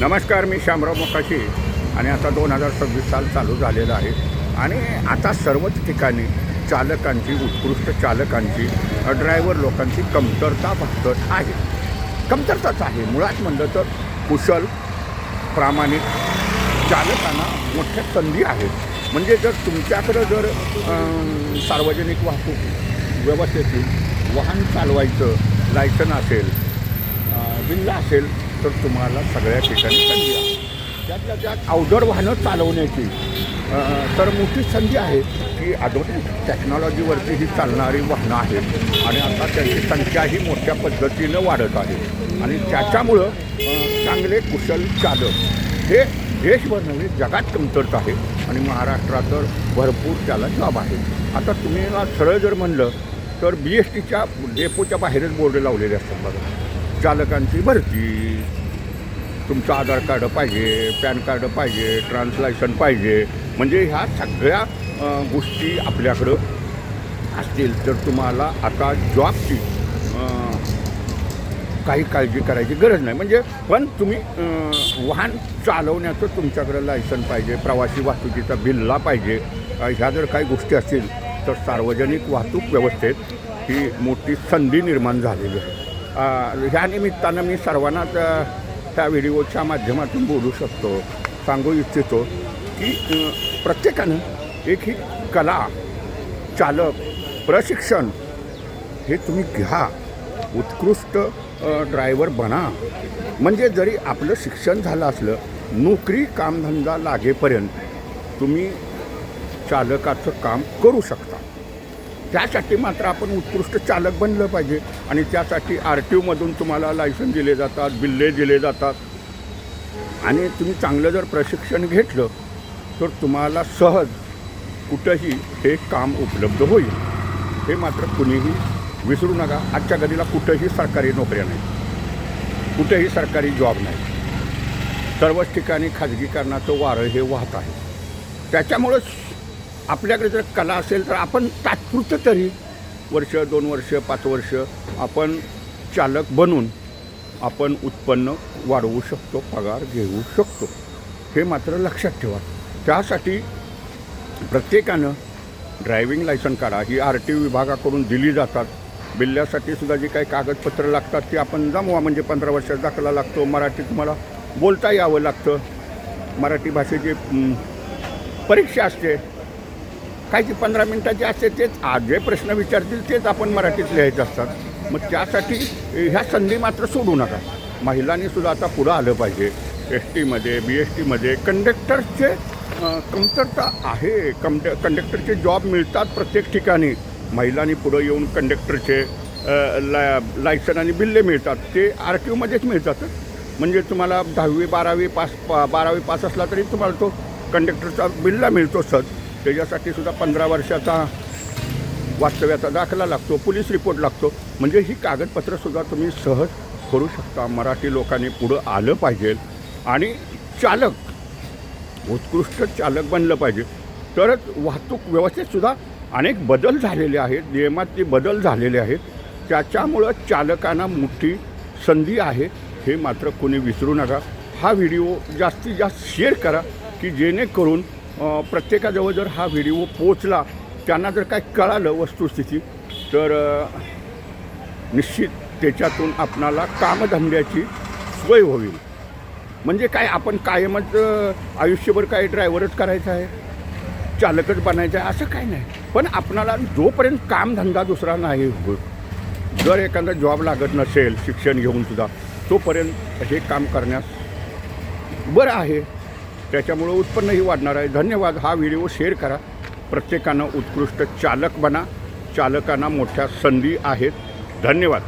नमस्कार मी श्यामराव मोकाशी. आणि आता दोन हजार सव्वीस साल चालू झालेलं आहे. आणि आता सर्वच ठिकाणी चालकांची उत्कृष्ट चालकांची ड्रायव्हर लोकांची कमतरता भासत आहे. कमतरताच आहे. मुळात म्हणलं तर कुशल प्रामाणिक चालकांना मोठ्या संधी आहेत. म्हणजे जर तुमच्याकडं जर सार्वजनिक वाहतूक व्यवस्थेतील वाहन चालवायचं लायसन असेल बिल्ला असेल तर तुम्हाला सगळ्या ठिकाणी संधी आहे. त्यातल्या त्यात अवजड वाहनं चालवण्याची तर मोठी संधी आहे की आधुनिक टेक्नॉलॉजीवरती ही चालणारी वाहनं आहेत. आणि आता त्यांची संख्याही मोठ्या पद्धतीनं वाढत आहे. आणि त्याच्यामुळं चांगले कुशल चालक हे देशभर नव्हे जगात कमतरत आहे. आणि महाराष्ट्रात तर भरपूर त्याला जॉब आहे. आता तुम्ही सरळ जर म्हणलं तर बी एस टीच्या डेपोच्या बाहेरच बोर्ड लावलेले असतात बघा. चालकांची भरती. तुमचं आधार कार्ड पाहिजे पॅन कार्ड पाहिजे ट्रान्सलायसन पाहिजे. म्हणजे ह्या सगळ्या गोष्टी आपल्याकडं असतील. तर तुम्हाला आता जॉबची काही काळजी करायची गरज नाही. म्हणजे पण तुम्ही वाहन चालवण्याचं तुमच्याकडं लायसन पाहिजे प्रवासी वाहतुकीचा बिल्ला पाहिजे ह्या जर काही गोष्टी असतील तर सार्वजनिक वाहतूक व्यवस्थेत ही मोठी संधी निर्माण झालेली आहे. ह्या निमित्तानं मी सर्वांनाच त्या व्हिडिओच्या माध्यमातून बोलू शकतो सांगू इच्छितो की प्रत्येकानं एक ही कला चालक प्रशिक्षण हे तुम्ही घ्या. उत्कृष्ट ड्रायव्हर बना. म्हणजे जरी आपलं शिक्षण झालं असलं नोकरी कामधंदा लागेपर्यंत तुम्ही चालकाचं काम करू शकता. त्यासाठी मात्र आपण उत्कृष्ट चालक बनलं पाहिजे आणि त्यासाठी आर टी ओमधून तुम्हाला लायसन दिले जातात बिल्ले दिले जातात. आणि तुम्ही चांगलं जर प्रशिक्षण घेतलं तर तुम्हाला सहज कुठंही हे काम उपलब्ध होईल. हे मात्र कुणीही विसरू नका. आजच्या घडीला कुठंही सरकारी नोकऱ्या नाही कुठेही सरकारी जॉब नाही सर्वच ठिकाणी खाजगीकरणाचं वारं हे वाहत आहे. त्याच्यामुळंच आपल्याकडे जर कला असेल तर आपण तात्पुरतं तरी वर्ष दोन वर्ष पाच वर्ष आपण चालक बनून आपण उत्पन्न वाढवू शकतो पगार घेऊ शकतो. हे मात्र लक्षात ठेवा. त्यासाठी प्रत्येकानं ड्रायव्हिंग लायसन काढा. ही आर टी विभागाकडून दिली जातात. बिल्ल्यासाठी सुद्धा जी काही कागदपत्रं लागतात ती आपण जमवा. म्हणजे पंधरा वर्षात दाखला लागतो. मराठी तुम्हाला बोलता यावं लागतं. मराठी भाषेची परीक्षा असते. काय ती पंधरा मिनटाची असते तेच. आज जे प्रश्न विचारतील तेच आपण मराठीत लिहायचे असतात. मग त्यासाठी ह्या संधी मात्र सोडू नका. महिलांनी सुद्धा आता पुढं आलं पाहिजे. एस टीमध्ये बी एस टीमध्ये कंडक्टरचे कमतरता आहे. कमड कंडक्टरचे जॉब मिळतात प्रत्येक ठिकाणी. महिलांनी पुढं येऊन कंडक्टरचे लाय ला लायसन आणि बिल्ले मिळतात. ते आर टी ओमध्येच मिळतात. म्हणजे तुम्हाला दहावी बारावी पास पा बारावी पास असला तरी तुम्हाला तो कंडक्टरचा बिल्ला मिळतो सर त्याच्यासाठी सुद्धा पंधरा वर्षाचा वास्तव्याचा दाखला लागतो पोलीस रिपोर्ट लागतो. म्हणजे ही कागदपत्रंसुद्धा तुम्ही सहज करू शकता. मराठी लोकांनी पुढं आलं पाहिजे आणि चालक उत्कृष्ट चालक बनलं पाहिजे. तरच वाहतूक व्यवस्थेतसुद्धा अनेक बदल झालेले आहेत नियमात ते बदल झालेले आहेत. त्याच्यामुळं चालकांना मोठी संधी आहे. हे मात्र कोणी विसरू नका. हा व्हिडिओ जास्तीत जास्त शेअर करा की जेणेकरून प्रत्येकाजवळ जर हा व्हिडिओ पोचला त्यांना जर काय कळालं वस्तुस्थिती तर निश्चित त्याच्यातून आपणाला कामधंद्याची सोय होईल. म्हणजे काय आपण कायमच आयुष्यभर काय ड्रायव्हरच करायचं आहे? चालकच बनायचं आहे? असं काय नाही. पण आपणाला जोपर्यंत कामधंदा दुसरा नाही होत जर एखादा जॉब लागत नसेल शिक्षण घेऊन सुद्धा तोपर्यंत हे काम करण्यास बरं आहे. त्याच्यामुळं उत्पन्नही वाढणार आहे. धन्यवाद. हा व्हिडिओ शेअर करा. प्रत्येकानं उत्कृष्ट चालक बना. चालकांना मोठ्या संधी आहेत. धन्यवाद.